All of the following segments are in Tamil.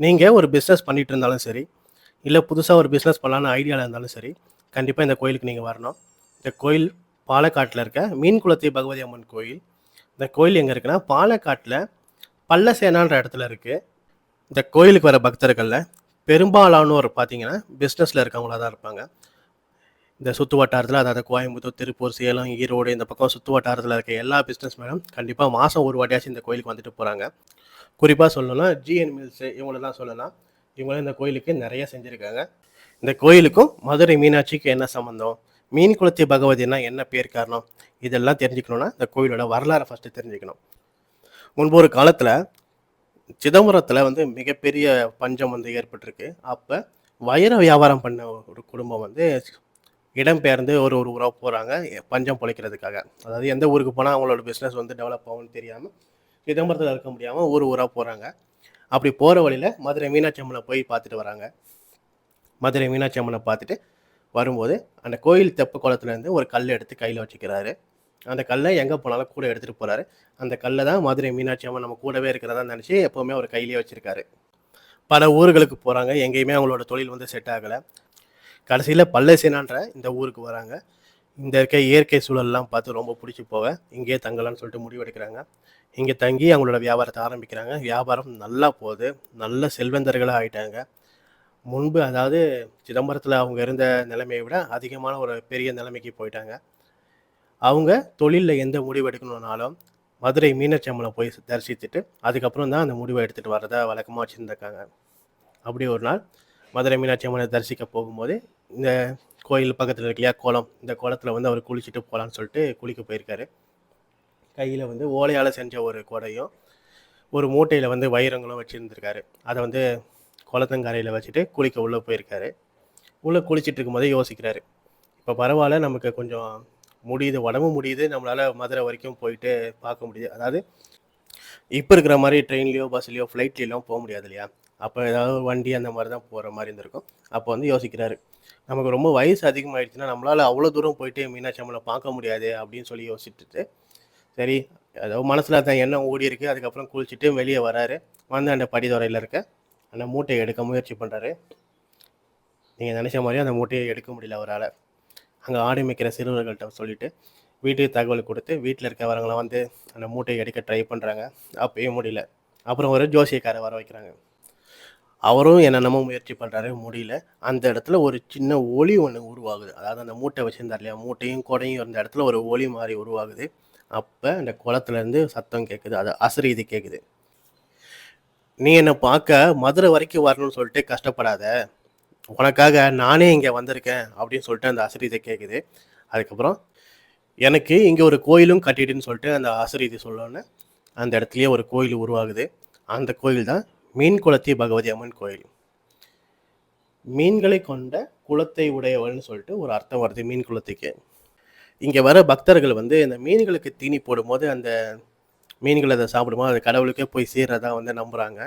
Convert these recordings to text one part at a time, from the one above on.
நீங்கள் ஒரு பிஸ்னஸ் பண்ணிட்டு இருந்தாலும் சரி இல்லை புதுசாக ஒரு பிஸ்னஸ் பண்ணலான்னு ஐடியாவில் இருந்தாலும் சரி கண்டிப்பாக இந்த கோயிலுக்கு நீங்கள் வரணும். இந்த கோயில் பாலக்காட்டில் இருக்க மீன்குளத்தி பகவதி அம்மன் கோயில் இந்த கோயில் எங்கே இருக்குன்னா பாலக்காட்டில் பல்லசேனான்ற இடத்துல இருக்குது இந்த கோயிலுக்கு வர பக்தர்களில் பெரும்பாலானோர் பார்த்தீங்கன்னா பிஸ்னஸில் இருக்கவங்களாக தான் இருப்பாங்க. இந்த சுற்று வட்டாரத்தில் அதாவது கோயம்புத்தூர் திருப்பூர் சேலம் ஈரோடு இந்த பக்கம் சுற்று வட்டாரத்தில் இருக்க எல்லா பிஸ்னஸ் மேனும் கண்டிப்பாக மாதம் ஒரு வாட்டியாச்சும் இந்த கோயிலுக்கு வந்துட்டு போகிறாங்க குறிப்பாக சொல்லணும்னா ஜிஎன் மில்ஸ் இவங்களெல்லாம் சொல்லலாம். இவங்களும் இந்த கோயிலுக்கு நிறைய செஞ்சுருக்காங்க. இந்த கோயிலுக்கும் மதுரை மீனாட்சிக்கு என்ன சம்மந்தம் மீன் குளத்தி பகவதினா என்ன பேர் காரணம்? இதெல்லாம் தெரிஞ்சுக்கணுன்னா இந்த கோயிலோட வரலாறை ஃபஸ்ட்டு தெரிஞ்சுக்கணும். முன்பு ஒரு காலத்தில் சிதம்பரத்தில் வந்து மிகப்பெரிய பஞ்சம் வந்து ஏற்பட்டிருக்கு. அப்போ வைர வியாபாரம் பண்ண ஒரு குடும்பம் வந்து இடம்பெயர்ந்து ஒரு ஒரு ஊராக போகிறாங்க பஞ்சம் பிழைக்கிறதுக்காக. அதாவது எந்த ஊருக்கு போனால் அவங்களோட பிஸ்னஸ் வந்து டெவலப் ஆகும்னு தெரியாமல் சிதம்பரத்தில் இருக்க முடியாமல் ஊர் ஊராக போகிறாங்க அப்படி போகிற வழியில் மதுரை மீனாட்சி அம்மனை போய் பார்த்துட்டு வராங்க. மதுரை மீனாட்சி அம்மனை பார்த்துட்டு வரும்போது அந்த கோயில் தெப்ப குளத்துலேருந்து ஒரு கல் எடுத்து கையில் வச்சுக்கிறாரு. அந்த கல்லை எங்கே போனாலும் கூட எடுத்துகிட்டு போகிறாரு அந்த கல்லை தான் மதுரை மீனாட்சி அம்மன் நம்ம கூடவே இருக்கிறதா நினச்சி எப்போவுமே அவர் கையிலேயே வச்சுருக்காரு. பல ஊர்களுக்கு போகிறாங்க எங்கேயுமே அவங்களோட தொழில் வந்து செட் ஆகலை. கடைசியில் பல்லசேனான்ற இந்த ஊருக்கு வராங்க. இந்த இருக்க இயற்கை சூழல்லாம் பார்த்து ரொம்ப பிடிச்சி போக இங்கேயே தங்கலாம்னு சொல்லிட்டு முடிவெடுக்கிறாங்க. இங்கே தங்கி அவங்களோட வியாபாரத்தை ஆரம்பிக்கிறாங்க. வியாபாரம் நல்லா போகுது. நல்ல செல்வந்தர்களாக ஆகிட்டாங்க முன்பு அதாவது சிதம்பரத்தில் அவங்க இருந்த நிலைமையை விட அதிகமான ஒரு பெரிய நிலைமைக்கு போயிட்டாங்க. அவங்க தொழிலில் எந்த முடிவு எடுக்கணும்னாலும் மதுரை மீனாட்சி அம்மனை போய் தரிசித்துட்டு அதுக்கப்புறம் தான் அந்த முடிவை எடுத்துகிட்டு வரதை வழக்கமாக வச்சுருந்துருக்காங்க. அப்படி ஒரு நாள் மதுரை மீனாட்சி அம்மனை தரிசிக்க போகும்போது இந்த கோயில் பக்கத்தில் இருக்கு இல்லையா குளம் இந்த குளத்தில் வந்து அவர் குளிச்சுட்டு போகலான்னு சொல்லிட்டு குளிக்க போயிருக்காரு. கையில் வந்து ஓலையால் செஞ்ச ஒரு குடையும் ஒரு மூட்டையில் வந்து வைரங்களும் வச்சுருந்துருக்காரு. அதை வந்து குளத்தங்கரையில் வச்சுட்டு குளிக்க உள்ளே போயிருக்காரு. உள்ளே குளிச்சிட்டு இருக்கும்போதே யோசிக்கிறாரு. இப்போ பரவாயில்ல நமக்கு கொஞ்சம் முடியுது உடம்பு முடியுது நம்மளால் மதுரை வரைக்கும் போயிட்டு பார்க்க முடியுது. அதாவது இப்போ இருக்கிற மாதிரி ட்ரெயின்லேயோ பஸ்லேயோ ஃப்ளைட்லேயோ போக முடியாது இல்லையா? அப்போ ஏதாவது வண்டி அந்த மாதிரி தான் போகிற மாதிரி இருந்திருக்கும். அப்போ வந்து யோசிக்கிறாரு. நமக்கு ரொம்ப வயசு அதிகமாகிடுச்சுன்னா நம்மளால் அவ்வளோ தூரம் போயிட்டு மீனாட்சி அம்மனை பார்க்க முடியாது அப்படின்னு சொல்லி யோசிச்சுட்டு சரி ஏதோ மனசில் தான் எண்ணம் ஓடி இருக்கு. அதுக்கப்புறம் குளிச்சுட்டு வெளியே வராரு. வந்து அந்த படித்துறையில் இருக்க அந்த மூட்டையை எடுக்க முயற்சி பண்ணுறாரு நீங்கள் நினச்ச மாதிரி அந்த மூட்டையை எடுக்க முடியல அவரால். அங்கே ஆடு மேய்க்கிற சிறுவர்கள்ட்ட சொல்லிட்டு வீட்டுக்கு தகவல் கொடுத்து வீட்டில் இருக்கவங்களாம் வந்து அந்த மூட்டையை எடுக்க ட்ரை பண்ணுறாங்க அப்பயும் முடியல. அப்புறம் ஒரு ஜோசியக்காரை வர வைக்கிறாங்க. அவரும் என்னென்னமோ முயற்சி பண்ணுறாரு முடியல. அந்த இடத்துல ஒரு சின்ன ஒளி ஒன்று உருவாகுது. அதாவது அந்த மூட்டை வச்சுருந்தார் இல்லையா மூட்டையும் கொடையும் இருந்த இடத்துல ஒரு ஒளி மாதிரி உருவாகுது. அப்போ அந்த குளத்துலேருந்து சத்தம் கேட்குது அது அசரீதி கேட்குது நீ என்னை பார்க்க மதுரை வரைக்கும் வரணும்னு சொல்லிட்டு கஷ்டப்படாத. உனக்காக நானே இங்கே வந்திருக்கேன் அப்படின்னு சொல்லிட்டு அந்த அசரீதை கேட்குது அதுக்கப்புறம் எனக்கு இங்கே ஒரு கோயிலும் கட்டிடுன்னு சொல்லிட்டு அந்த அசரீதி சொல்லணுன்னு அந்த இடத்துலையே ஒரு கோயில் உருவாகுது. அந்த கோயில் தான் மீன் குளத்தி பகவதி அம்மன் கோயில். மீன்களை கொண்ட குளத்தை உடையவள்னு சொல்லிட்டு ஒரு அர்த்தம் வருது மீன் குளத்துக்கு இங்கே வர பக்தர்கள் வந்து இந்த மீன்களுக்கு தீனி போடும்போது அந்த மீன்கள் அதை சாப்பிடும்போது அது கடவுளுக்கே போய் சேர்றதா வந்து நம்புகிறாங்க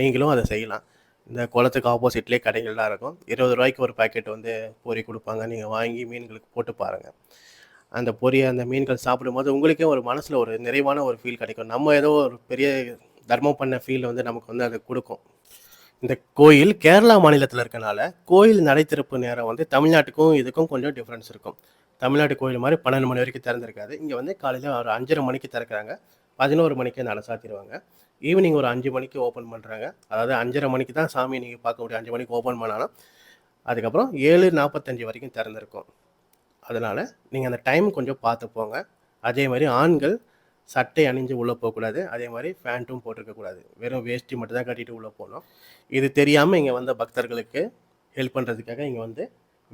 நீங்களும் அதை செய்யலாம். இந்த குளத்துக்கு ஆப்போசிட்லேயே கடைகள்லாம் இருக்கும். இருபது ரூபாய்க்கு ஒரு பாக்கெட் வந்து பொரி கொடுப்பாங்க. நீங்கள் வாங்கி மீன்களுக்கு போட்டு பாருங்கள் அந்த பொரியை அந்த மீன்கள் சாப்பிடும்போது உங்களுக்கே ஒரு மனசில் ஒரு நிறைவான ஒரு ஃபீல் கிடைக்கும். நம்ம ஏதோ ஒரு பெரிய தர்மம் பண்ண ஃபீல் வந்து நமக்கு வந்து அது கொடுக்கும். இந்த கோயில் கேரளா மாநிலத்தில் இருக்கனால கோயில் நடை திறப்பு நேரம் வந்து தமிழ்நாட்டுக்கும் இதுக்கும் கொஞ்சம் டிஃப்ரென்ஸ் இருக்கும். தமிழ்நாட்டு கோயில் மாதிரி பன்னெண்டு மணி வரைக்கும் திறந்திருக்காது. இங்கே வந்து காலையில் ஒரு அஞ்சரை மணிக்கு திறக்கிறாங்க. பதினோரு மணிக்கு நட சாத்திடுவாங்க. ஈவினிங் ஒரு அஞ்சு மணிக்கு ஓப்பன் பண்ணுறாங்க அதாவது அஞ்சரை மணிக்கு தான் சாமி நீங்கள் பார்க்க முடியும். அஞ்சு மணிக்கு ஓப்பன் பண்ணாலும் அதுக்கப்புறம் ஏழு நாற்பத்தஞ்சு வரைக்கும் திறந்திருக்கும். அதனால் நீங்கள் அந்த டைம் கொஞ்சம் பார்த்து போங்க. அதே மாதிரி ஆண்கள் சட்டை அணிஞ்சு உள்ளே போகக்கூடாது. அதே மாதிரி ஃபேண்ட்டும் போட்டிருக்கக்கூடாது. வெறும் வேஷ்டி மட்டும் தான் கட்டிட்டு உள்ளே போகணும். இது தெரியாமல் இங்கே வந்த பக்தர்களுக்கு ஹெல்ப் பண்ணுறதுக்காக இங்கே வந்து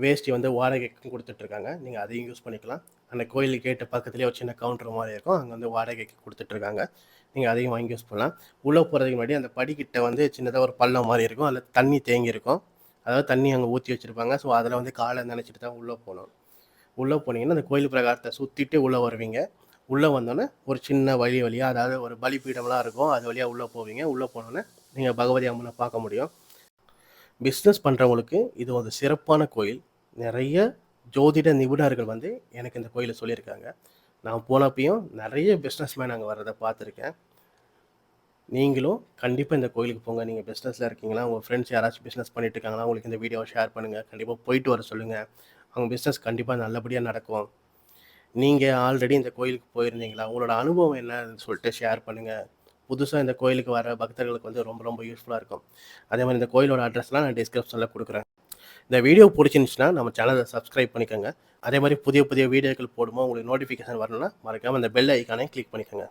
வேஷ்டி வந்து வாடகைக்கும் கொடுத்துட்ருக்காங்க. நீங்கள் அதையும் யூஸ் பண்ணிக்கலாம். அந்த கோயில் கேட்டு பக்கத்துலேயே ஒரு சின்ன கவுண்டர் மாதிரி இருக்கும். அங்கே வந்து வாடகைக்கு கொடுத்துட்ருக்காங்க. நீங்கள் அதையும் வாங்கி யூஸ் பண்ணலாம். உள்ளே போகிறதுக்கு முன்னாடி அந்த படிக்கிட்ட வந்து சின்னதாக ஒரு பள்ளம் மாதிரி இருக்கும். அதில் தண்ணி தேங்கி இருக்கும். அதாவது தண்ணி அங்கே ஊற்றி வச்சுருப்பாங்க. ஸோ அதில் வந்து காலை நினச்சிட்டு தான் உள்ளே போகணும். உள்ளே போனீங்கன்னா அந்த கோயில் பிரகாரத்தை சுற்றிட்டு உள்ளே வருவீங்க. உள்ளே வந்தோன்னே ஒரு சின்ன வழி வழியாக அதாவது ஒரு பலிப்பீடம்லாம் இருக்கும். அது வழியாக உள்ளே போவீங்க. உள்ளே போனோன்னே நீங்கள் பகவதி அம்மனை பார்க்க முடியும். பிஸ்னஸ் பண்ணுறவங்களுக்கு இது ஒரு சிறப்பான கோயில். நிறைய ஜோதிட நிபுணர்கள் வந்து எனக்கு இந்த கோயிலை சொல்லியிருக்காங்க. நான் போனப்பையும் நிறைய பிஸ்னஸ் மேன் அங்கே வர்றதை பார்த்துருக்கேன். நீங்களும் கண்டிப்பாக இந்த கோயிலுக்கு போங்க. நீங்கள் பிஸ்னஸில் இருக்கீங்களா? உங்கள் ஃப்ரெண்ட்ஸ் யாராச்சும் பிஸ்னஸ் பண்ணிட்டு இருக்காங்களா? உங்களுக்கு இந்த வீடியோவை ஷேர் பண்ணுங்கள் கண்டிப்பாக போயிட்டு வர சொல்லுங்கள் அவங்க பிஸ்னஸ் கண்டிப்பாக நல்லபடியாக நடக்கும். நீங்கள் ஆல்ரெடி இந்த கோயிலுக்கு போயிருந்தீங்களா? உங்களோட அனுபவம் என்னன்னு சொல்லிட்டு ஷேர் பண்ணுங்கள் புதுசாக இந்த கோயிலுக்கு வர பக்தர்களுக்கு வந்து ரொம்ப ரொம்ப யூஸ்ஃபுல்லாக இருக்கும். அதே மாதிரி இந்த கோயிலோட அட்ரஸ்லாம் நான் டிஸ்கிரிப்ஷனில் கொடுக்குறேன். இந்த வீடியோ பிடிச்சிருந்துச்சுன்னா நம்ம சேனலை சப்ஸ்கிரைப் பண்ணிக்கோங்க. அதே மாதிரி புதிய புதிய வீடியோக்கள் போடும்போது உங்களுக்கு நோட்டிஃபிகேஷன் வரணும்னா மறக்காமல் அந்த பெல் ஐக்கானே கிளிக் பண்ணிக்கோங்க.